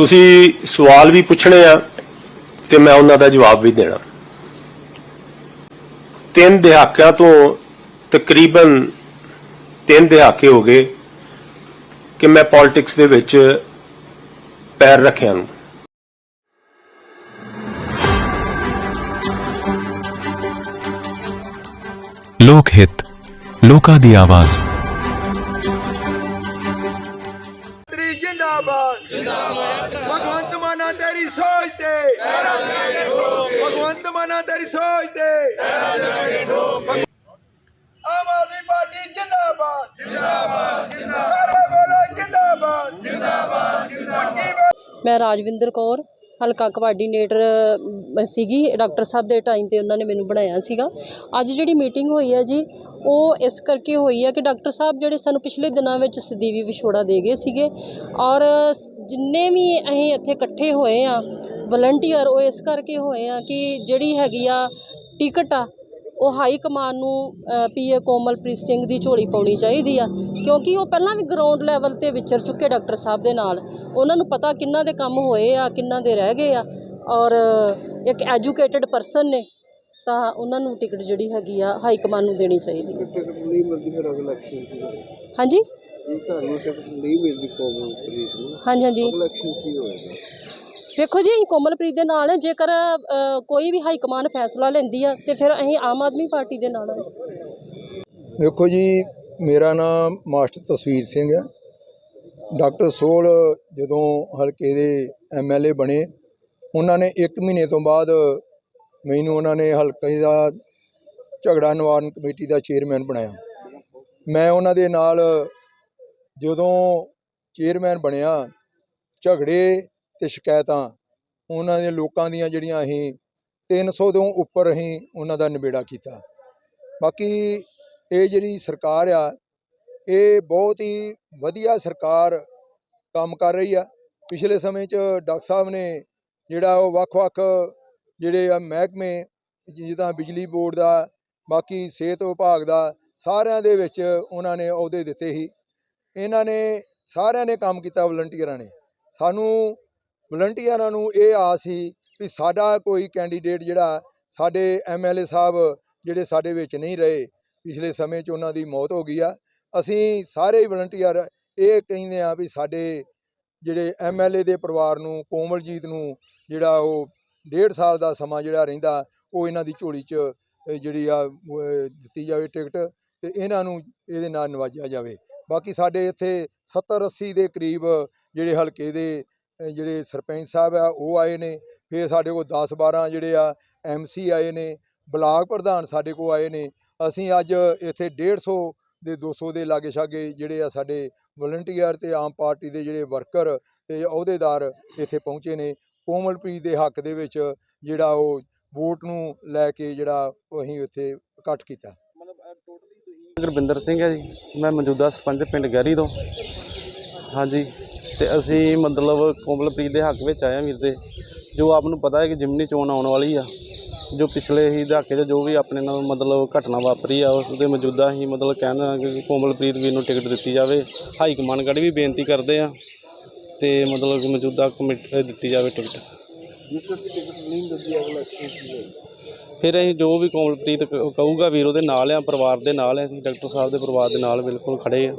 ਤੁਸੀਂ ਸਵਾਲ ਵੀ ਪੁੱਛਣੇ ਆ ਤੇ ਮੈਂ ਉਹਨਾਂ ਦਾ ਜਵਾਬ ਵੀ ਦੇਣਾ। ਤਿੰਨ ਦਹਾਕਿਆਂ ਤੋਂ ਤਕਰੀਬਨ ਤਿੰਨ ਦਹਾਕੇ ਹੋ ਗਏ ਕਿ ਮੈਂ ਪੋਲਿਟਿਕਸ ਦੇ ਵਿੱਚ ਪੈਰ ਰੱਖਿਆ ਨੂੰ। ਲੋਕ ਹਿੱਤ, ਲੋਕਾਂ ਦੀ ਆਵਾਜ਼। ਜਿੰਦਾਬਾਦ ਜਿੰਦਾਬਾਦ ਭਗਵੰਤ ਮਾਨਾ ਤੇਰੀ ਸੋਚ ਤੇ ਪੈਰਾ ਦੇ ਕੇ ਠੋਕ ਭਗਵੰਤ ਮਾਨਾ ਤੇਰੀ ਸੋਚ ਤੇ ਪੈਰਾ ਦੇ ਕੇ ਠੋਕ ਆਮ ਆਦਮੀ ਹਲਕਾ ਕੋਆਰਡੀਨੇਟਰ ਸੀਗੀ ਡਾਕਟਰ ਸਾਹਿਬ ਦੇ ਟਾਈਮ ਤੇ ਉਹਨਾਂ ਨੇ ਮੈਨੂੰ ਬਣਾਇਆ ਸੀਗਾ। ਅੱਜ ਜਿਹੜੀ ਮੀਟਿੰਗ ਹੋਈ ਹੈ ਜੀ, ਉਹ ਇਸ ਕਰਕੇ ਹੋਈ ਹੈ ਕਿ ਡਾਕਟਰ ਸਾਹਿਬ ਜਿਹੜੇ ਸਾਨੂੰ ਪਿਛਲੇ ਦਿਨਾਂ ਵਿੱਚ ਸਦੀਵੀ ਵਿਛੋੜਾ ਦੇ ਗਏ ਸੀਗੇ ਔਰ ਜਿੰਨੇ ਵੀ ਅਸੀਂ ਇੱਥੇ ਇਕੱਠੇ ਹੋਏ ਆ ਵਲੰਟੀਅਰ ਉਹ ਇਸ ਕਰਕੇ ਹੋਏ ਆ ਕਿ ਜਿਹੜੀ ਹੈਗੀ ਆ ਟਿਕਟ ਆ ਉਹ ਹਾਈ ਕਮਾਨ ਨੂੰ ਪੀਏ ਕੋਮਲਪ੍ਰੀਤ ਸਿੰਘ ਦੀ ਝੋਲੀ ਪਾਉਣੀ ਚਾਹੀਦੀ ਆ। ਕਿਉਂਕਿ ਉਹ ਪਹਿਲਾਂ ਵੀ ਗਰਾਊਂਡ ਲੈਵਲ ਤੇ ਵਿਚਰ ਚੁੱਕੇ ਡਾਕਟਰ ਸਾਹਿਬ ਦੇ ਨਾਲ। ਉਹਨਾਂ ਨੂੰ ਪਤਾ ਕਿੰਨਾ ਦੇ ਕੰਮ ਹੋਏ ਆ ਕਿੰਨਾ ਦੇ ਰਹਿ ਗਏ ਆ। ਔਰ ਇੱਕ ਐਜੂਕੇਟਿਡ ਪਰਸਨ ਨੇ ਤਾਂ ਉਹਨਾਂ ਨੂੰ ਟਿਕਟ ਜਿਹੜੀ ਹੈਗੀ ਆ ਹਾਈ ਕਮਾਨ ਨੂੰ ਦੇਣੀ ਚਾਹੀਦੀ। ਹਾਂਜੀ? ਹਾਂਜੀ ਹਾਂਜੀ। ਵੇਖੋ ਜੀ, ਅਸੀਂ ਕੋਮਲਪ੍ਰੀਤ ਦੇ ਨਾਲ ਜੇਕਰ ਕੋਈ ਵੀ ਹਾਈ ਕਮਾਨ ਫੈਸਲਾ ਲੈਂਦੀ ਆ, ਤੇ ਫਿਰ ਅਸੀਂ ਆਮ ਆਦਮੀ ਪਾਰਟੀ ਦੇ ਨਾਲ ਹਾਂ। ਦੇਖੋ ਜੀ, ਮੇਰਾ ਨਾਮ ਮਾਸਟਰ ਤਸਵੀਰ ਸਿੰਘ ਹੈ। ਡਾਕਟਰ ਸੋਲ ਜਦੋਂ ਹਲਕੇ ਦੇ ਐਮਐਲਏ ਬਣੇ, ਉਹਨਾਂ ਨੇ 1 ਮਹੀਨੇ ਤੋਂ ਬਾਅਦ ਮੈਨੂੰ ਉਹਨਾਂ ਨੇ ਹਲਕੇ ਦਾ ਝਗੜਾ ਨਿਵਾਰਨ ਕਮੇਟੀ ਦਾ ਚੇਅਰਮੈਨ ਬਣਾਇਆ। ਮੈਂ ਉਹਨਾਂ ਦੇ ਨਾਲ ਜਦੋਂ ਚੇਅਰਮੈਨ ਬਣਿਆ, ਝਗੜੇ ਤੇ ਸ਼ਿਕਾਇਤਾਂ। ਉਹਨਾਂ ਦੇ ਲੋਕਾਂ ਦੀਆਂ ਜਿਹੜੀਆਂ ਅਸੀਂ 300 ਤੋਂ ਉੱਪਰ ਅਸੀਂ ਉਹਨਾਂ ਦਾ ਨਿਬੇੜਾ ਕੀਤਾ। ਬਾਕੀ ਇਹ ਜਿਹੜੀ ਸਰਕਾਰ ਆ, ਇਹ ਬਹੁਤ ਹੀ ਵਧੀਆ ਸਰਕਾਰ ਕੰਮ ਕਰ ਰਹੀ ਆ। ਪਿਛਲੇ ਸਮੇਂ 'ਚ ਡਾਕਟਰ ਸਾਹਿਬ ਨੇ ਜਿਹੜਾ ਉਹ ਵੱਖ-ਵੱਖ ਜਿਹੜੇ ਆ ਮਹਿਕਮੇ, ਜਿੱਦਾਂ ਬਿਜਲੀ ਬੋਰਡ ਦਾ, ਬਾਕੀ ਸਿਹਤ ਵਿਭਾਗ ਦਾ, ਸਾਰਿਆਂ ਦੇ ਵਿੱਚ ਉਹਨਾਂ ਨੇ ਅਹੁਦੇ ਦਿੱਤੇ ਸੀ। ਇਹਨਾਂ ਨੇ ਸਾਰਿਆਂ ਨੇ ਕੰਮ ਕੀਤਾ ਵਲੰਟੀਅਰਾਂ ਨੇ। ਸਾਨੂੰ ਵਲੰਟੀਅਰਾਂ ਨੂੰ ਇਹ ਆਸ ਸੀ ਵੀ ਸਾਡਾ ਕੋਈ ਕੈਂਡੀਡੇਟ ਜਿਹੜਾ ਸਾਡੇ ਐਮਐਲਏ ਸਾਹਿਬ ਜਿਹੜੇ ਸਾਡੇ ਵਿੱਚ ਨਹੀਂ ਰਹੇ, ਪਿਛਲੇ ਸਮੇਂ 'ਚ ਉਹਨਾਂ ਦੀ ਮੌਤ ਹੋ ਗਈ ਆ। ਅਸੀਂ ਸਾਰੇ ਵਲੰਟੀਅਰ ਇਹ ਕਹਿੰਦੇ ਆ ਵੀ ਸਾਡੇ ਜਿਹੜੇ ਐਮਐਲਏ ਦੇ ਪਰਿਵਾਰ ਨੂੰ, ਕੋਮਲਜੀਤ ਨੂੰ ਜਿਹੜਾ ਉਹ ਡੇਢ ਸਾਲ ਦਾ ਸਮਾਂ ਜਿਹੜਾ ਰਹਿੰਦਾ, ਉਹ ਇਹਨਾਂ ਦੀ ਝੋਲੀ 'ਚ ਜਿਹੜੀ ਆ ਦਿੱਤੀ ਜਾਵੇ ਟਿਕਟ ਤੇ ਇਹਨਾਂ ਨੂੰ ਇਹਦੇ ਨਾਲ ਨਵਾਜਿਆ ਜਾਵੇ। ਬਾਕੀ ਸਾਡੇ ਇੱਥੇ 70 80 ਦੇ ਕਰੀਬ ਜਿਹੜੇ ਹਲਕੇ ਦੇ ਜਿਹੜੇ ਸਰਪੰਚ ਸਾਹਿਬ ਆ ਉਹ ਆਏ ਨੇ। ਫਿਰ ਸਾਡੇ ਕੋਲ 10 12 ਜਿਹੜੇ ਆ ਐਮਸੀ ਆਏ ਨੇ। ਬਲਾਕ ਪ੍ਰਧਾਨ ਸਾਡੇ ਕੋਲ ਆਏ ਨੇ। ਅਸੀਂ ਅੱਜ ਇੱਥੇ 150 ਦੇ 200 ਦੇ ਲਾਗੇ ਛਾਗੇ ਜਿਹੜੇ ਆ ਸਾਡੇ ਵਲੰਟੀਅਰ ਤੇ ਆਮ ਪਾਰਟੀ ਦੇ ਜਿਹੜੇ ਵਰਕਰ ਤੇ ਅਹੁਦੇਦਾਰ ਇੱਥੇ ਪਹੁੰਚੇ ਨੇ। ਕੋਮਲਪ੍ਰੀਤ ਦੇ ਹੱਕ ਦੇ ਵਿੱਚ ਜਿਹੜਾ ਉਹ ਵੋਟ ਨੂੰ ਲੈ ਕੇ ਜਿਹੜਾ ਉਹ ਅਸੀਂ ਇੱਥੇ ਇਕੱਠ ਕੀਤਾ। ਗੁਰਬਿੰਦਰ ਸਿੰਘ ਹੈ ਜੀ। ਮੈਂ ਮੌਜੂਦਾ ਸਰਪੰਚ ਪਿੰਡ ਗਹਿਰੀ ਤੋਂ। ਹਾਂਜੀ। ਤੇ ਅਸੀਂ ਮਤਲਬ ਕੋਮਲਪ੍ਰੀਤ ਦੇ ਹੱਕ ਵਿੱਚ ਆਏ ਹਾਂ ਵੀਰ ਦੇ। ਜੋ ਆਪ ਨੂੰ ਪਤਾ ਹੈ ਕਿ ਜਿਮਨੀ ਚੋਣ ਆਉਣ ਵਾਲੀ ਆ, ਜੋ ਪਿਛਲੇ ਹੀ ਦਹਾਕੇ 'ਚ ਜੋ ਵੀ ਆਪਣੇ ਨਾਲ ਮਤਲਬ ਘਟਨਾ ਵਾਪਰੀ ਆ, ਉਸ ਦੇ ਮੌਜੂਦਾ ਹੀ ਮਤਲਬ ਕਹਿਣਾ ਕਿ ਕੋਮਲਪ੍ਰੀਤ ਵੀਰ ਨੂੰ ਟਿਕਟ ਦਿੱਤੀ ਜਾਵੇ। ਹਾਈ ਕਮਾਂਡ ਗੜੀ ਵੀ ਬੇਨਤੀ ਕਰਦੇ ਆ ਤੇ ਮਤਲਬ ਕਿ ਮੌਜੂਦਾ ਕਮੇਟੀ ਦਿੱਤੀ ਜਾਵੇ ਟਿਕਟ। ਫਿਰ ਅਸੀਂ ਜੋ ਵੀ ਕੋਮਲਪ੍ਰੀਤ ਕ- ਕਹੂਗਾ ਵੀਰ ਉਹਦੇ ਨਾਲ ਆ, ਪਰਿਵਾਰ ਦੇ ਨਾਲ ਆ, ਅਸੀਂ ਡਾਕਟਰ ਸਾਹਿਬ ਦੇ ਪਰਿਵਾਰ ਦੇ ਨਾਲ ਬਿਲਕੁਲ ਖੜੇ ਆ।